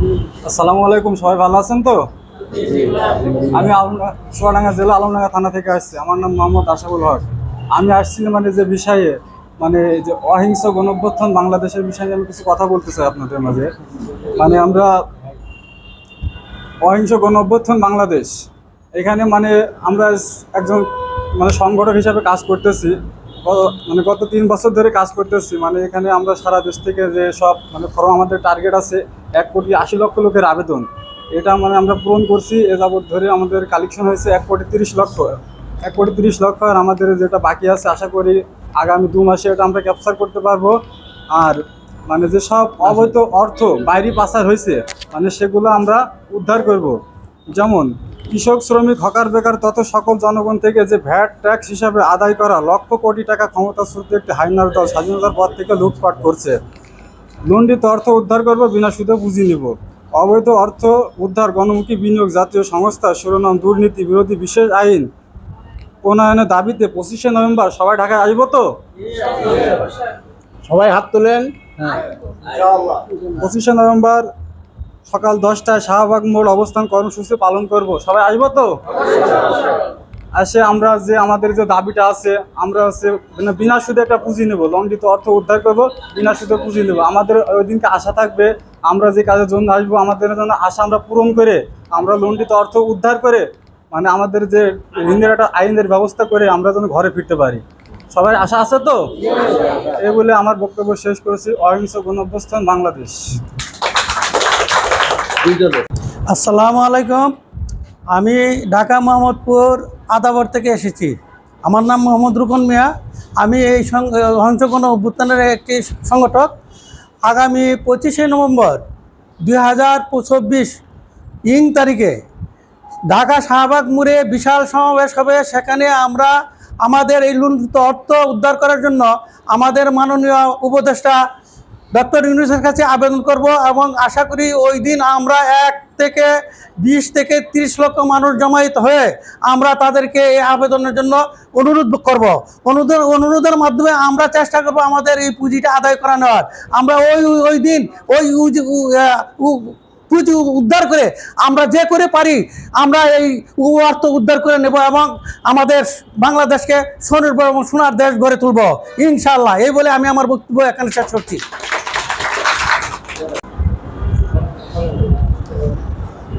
আসসালামু আলাইকুম সবাই ভালো আছেন তো? আমি চুয়াডাঙ্গা জেলা আলমডাঙ্গা থানা থেকে আসছি। আমার নাম মোহাম্মদ আশাবুল হক। আমি আসছি মানে যে বিষয়ে মানে যে অহিংস গণঅভ্যুত্থান বাংলাদেশের বিষয়ে আমি কিছু কথা বলতে চাই আপনাদের মাঝে। মানে আমরা অহিংস গণঅভ্যুত্থান বাংলাদেশ। এখানে মানে আমরা একজন মানে সংগঠক হিসাবে কাজ করতেছি। মানে গত তিন বছর ধরে কাজ করতেছি। মানে এখানে আমরা সারা দেশ থেকে যে সব মানে ফর্ম আমাদের টার্গেট আছে, এক কোটি আশি লক্ষ লোকের আবেদন। এটা মানে আমরা পূরণ করছি, এ যাবৎ ধরে আমাদের কালেকশন হয়েছে এক কোটি তিরিশ লক্ষ। এক কোটি তিরিশ লক্ষ আর আমাদের যেটা বাকি আছে, আশা করি আগামী দু মাসে এটা আমরা ক্যাপচার করতে পারব। আর মানে যে সব অবৈধ অর্থ বাইরে পাচার হয়েছে মানে সেগুলো আমরা উদ্ধার করব। যেমন কৃষক শ্রমিক হকার বেকার তত সকল জনগণ থেকে যে ভ্যাট ট্যাক্স হিসাবে আদায় করা লক্ষ কোটি টাকা ক্ষমতা শ্রুতি একটি হাইনার দল স্বাধীনতার পর থেকে লুটপাট করছে। লন্ডিত অর্থ উদ্ধার করব বিনা সুদে বুঝিয়ে নিব। অবৈধ অর্থ উদ্ধার গণমুখী বিনিয়োগ জাতীয় সংস্থা শিরোনাম দুর্নীতি বিরোধী বিশেষ আইন প্রণয়নের দাবিতে পঁচিশে নভেম্বর সবাই ঢাকায় আসব তো? সবাই হাত তোলেন। পঁচিশে নভেম্বর সকাল দশটায় শাহবাগ মোড় অবস্থান কর্মসূচি পালন করব। সবাই আসব তো? আসে আমরা যে আমাদের যে দাবিটা আছে, আমরা হচ্ছে মানে বিনা সুদে একটা পুঁজি নেব। লন্ডিত অর্থ উদ্ধার করব, বিনা সুদে পুঁজি নেব। আমাদের ওই দিনকে আশা থাকবে, আমরা যে কাজের জন্য আসব, আমাদের জন্য আশা আমরা পূরণ করে, আমরা লন্ডিত অর্থ উদ্ধার করে মানে আমাদের যে ঋণের একটা আইনের ব্যবস্থা করে আমরা যেন ঘরে ফিরতে পারি। সবাই আশা আছে তো? এই বলে আমার বক্তব্য শেষ করেছি। অহিংস গণঅভ্যস্থান বাংলাদেশ। আসসালামু আলাইকুম। আমি ঢাকা মোহাম্মদপুর আদাবর থেকে এসেছি। আমার নাম মোহাম্মদ রুকন মিয়া। আমি এই হংসগণ অভ্যুত্থানের একটি সংগঠক। আগামী পঁচিশে নভেম্বর দুই হাজার চব্বিশ ইং তারিখে ঢাকা শাহবাগ মোড়ে বিশাল সমাবেশ হবে। সেখানে আমরা আমাদের এই লুণ্ঠিত অর্থ উদ্ধার করার জন্য আমাদের মাননীয় উপদেষ্টা ডক্টর ইউনুসের কাছে আবেদন করব এবং আশা করি ওই দিন আমরা এক থেকে বিশ থেকে তিরিশ লক্ষ মানুষ জমায়েত হয়ে আমরা তাদেরকে এই আবেদনের জন্য অনুরোধ করব। অনুরোধের অনুরোধের মাধ্যমে আমরা চেষ্টা করব আমাদের এই পুঁজিটা আদায় করা নেওয়ার আমরা ওই, ওই- দিন ওই পুঁজি উদ্ধার করে আমরা যে করে পারি আমরা এই অর্থ উদ্ধার করে নেব এবং আমাদের বাংলাদেশকে স্বনির্ভর এবং সোনার দেশ গড়ে তুলব। ইনশাল্লাহ এই বলে আমি আমার বক্তব্য এখানে শেষ করছি।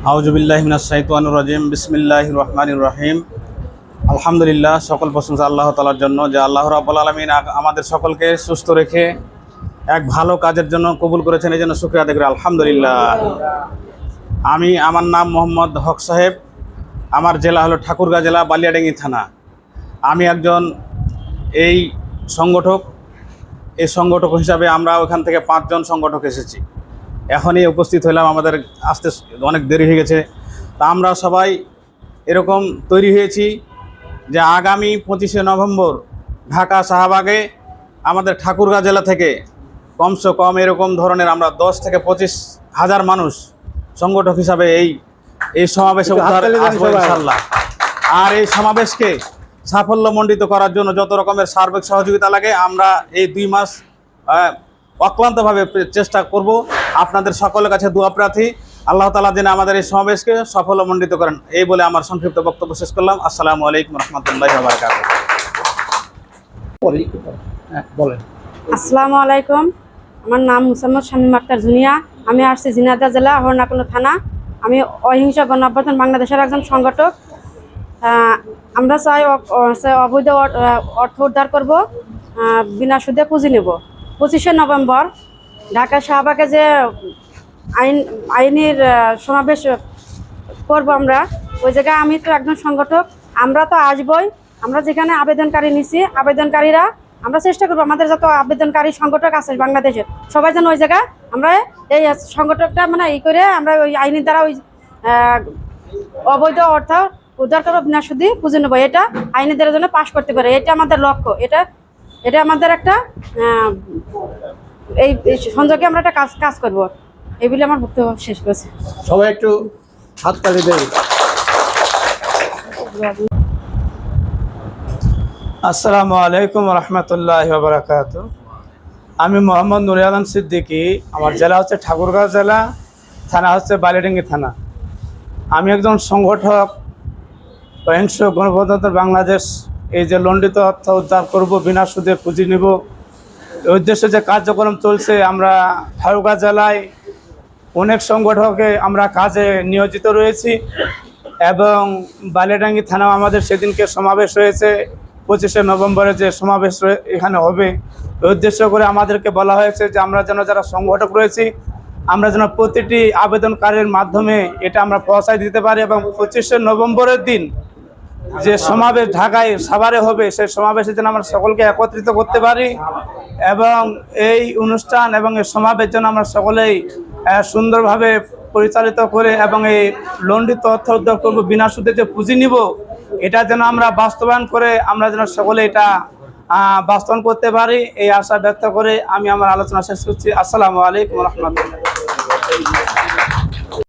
আউজুবিল্লাহিমিনাশাইতানুর রাজিম। বিসমিল্লাহ রহমান রহিম। আলহামদুলিল্লাহ, সকল প্রশংসা আল্লাহ তালার জন্য, যে আল্লাহ রাব্বুল আলমিন আমাদের সকলকে সুস্থ রেখে এক ভালো কাজের জন্য কবুল করেছেন এই জন্য শুক্রিয়া দেখি আলহামদুলিল্লাহ। আমি, আমার নাম মোহাম্মদ হক সাহেব। আমার জেলা হলো ঠাকুরগাঁ জেলা, বালিয়াডেঙ্গি থানা। আমি একজন এই সংগঠক। এই সংগঠক হিসাবে আমরা ওখান থেকে পাঁচজন সংগঠক এসেছি। এখনই উপস্থিত হলাম আমাদের আসতে অনেক দেরি হয়ে গেছে তা আমরা সবাই এরকম তৈরি হয়েছি যে আগামী পঁচিশে নভেম্বর ঢাকা শাহবাগে আমাদের ঠাকুরগাঁ জেলা থেকে কমসে কম এরকম ধরনের আমরা দশ থেকে পঁচিশ হাজার মানুষ সংগঠক হিসাবে এই এই সমাবেশে। ইনশাল্লাহ আর এই সমাবেশকে সাফল্যমণ্ডিত করার জন্য যত রকমের সার্বিক সহযোগিতা লাগে আমরা এই দুই মাস অক্লান্তভাবে চেষ্টা করব। আপনাদের সকলের কাছে দোয়া প্রার্থী। আল্লাহ তালা যেন আমাদের এই সমাবেশকে সাফল্যমণ্ডিত করেন। এই বলে আমার সংক্ষিপ্ত বক্তব্য শেষ করলাম। আসসালামু আলাইকুম রহমতুল্লাহ বারকাত বলেন। আসসালামু আলাইকুম। আমার নাম মুসাম্মদ শামীম আক্তার জুনিয়া। আমি আসছি জিনাদা জেলা হরনাকুন্দ থানা। আমি অহিংস গণঅভ্যর্থন বাংলাদেশের একজন সংগঠক। আমরা চাই অবৈধ অর্থ উদ্ধার করব। বিনা সুদে পুঁজি নেব। পঁচিশে নভেম্বর ঢাকা শাহবাগে যে আইন, আইনের সমাবেশ করব আমরা, ওই জায়গায় আমি তো একজন সংগঠক, আমরা তো আসবই, আমরা যেখানে আবেদনকারী নিছি, আবেদনকারীরা আমরা চেষ্টা করব, আমাদের যত আবেদনকারী সংগঠক আছে বাংলাদেশের, সবাই যেন ওই জায়গায় আমরা এই সংগঠকটা মানে ই করে আমরা ওই আইনের দ্বারা ওই অবৈধ অর্থ উদ্ধার করব বিনা পুঁজি নেব, এটা আইনের দ্বারা যেন পাশ করতে পারে, এটা আমাদের লক্ষ্য, এটা এটা আমাদের একটা এই এই সংযোগে আমরা একটা কাজ কাজ করব। এই বলে আমার বক্তব্য শেষ করেছে। সবাই একটু হাততালি দেন। আসসালামু আলাইকুম রহমতুল্লাহ বারাকাত আমি মোহাম্মদ নুর আলম সিদ্দিকী আমার জেলা হচ্ছে ঠাকুরগাঁও জেলা থানা হচ্ছে বালিডাঙ্গি থানা। আমি একজন সংগঠক অহিংস গণপ্রজাতন্ত্র বাংলাদেশ এই যে লণ্ডিত অর্থ উদ্ধার করব, বিনা সুদে পুঁজি নিব। উদ্দেশ্যে যে কার্যক্রম চলছে, আমরা হারুগা জেলায় অনেক সংগঠকে আমরা কাজে নিয়োজিত রয়েছি এবং বালিয়াডাঙ্গি থানাও আমাদের সেদিনকে সমাবেশ হয়েছে। পঁচিশে নভেম্বরে যে সমাবেশ এখানে হবে। উদ্দেশ্য করে আমাদেরকে বলা হয়েছে যে আমরা যেন যারা সংগঠক রয়েছি, আমরা যেন প্রতিটি আবেদনকারীর মাধ্যমে এটা আমরা পৌঁছায় দিতে পারি এবং পঁচিশে নভেম্বরের দিন যে সমাবেশ ঢাকায় সাভারে হবে, সেই সমাবেশে যেন আমরা সকলকে একত্রিত করতে পারি এবং এই অনুষ্ঠান এবং এই সমাবেশ যেন আমরা সকলেই সুন্দরভাবে পরিচালিত করে এবং এই লন্ডিত অর্থ উদ্যোগ করব, বিনা সুদে যে পুঁজি নিব, এটা যেন আমরা বাস্তবায়ন করে আমরা যেন সকলে এটা বাস্তবায়ন করতে পারি। এই আশা ব্যক্ত করে আমি আমার আলোচনা শেষ করছি। আসসালামু আলাইকুম রহমতুল্লাহ।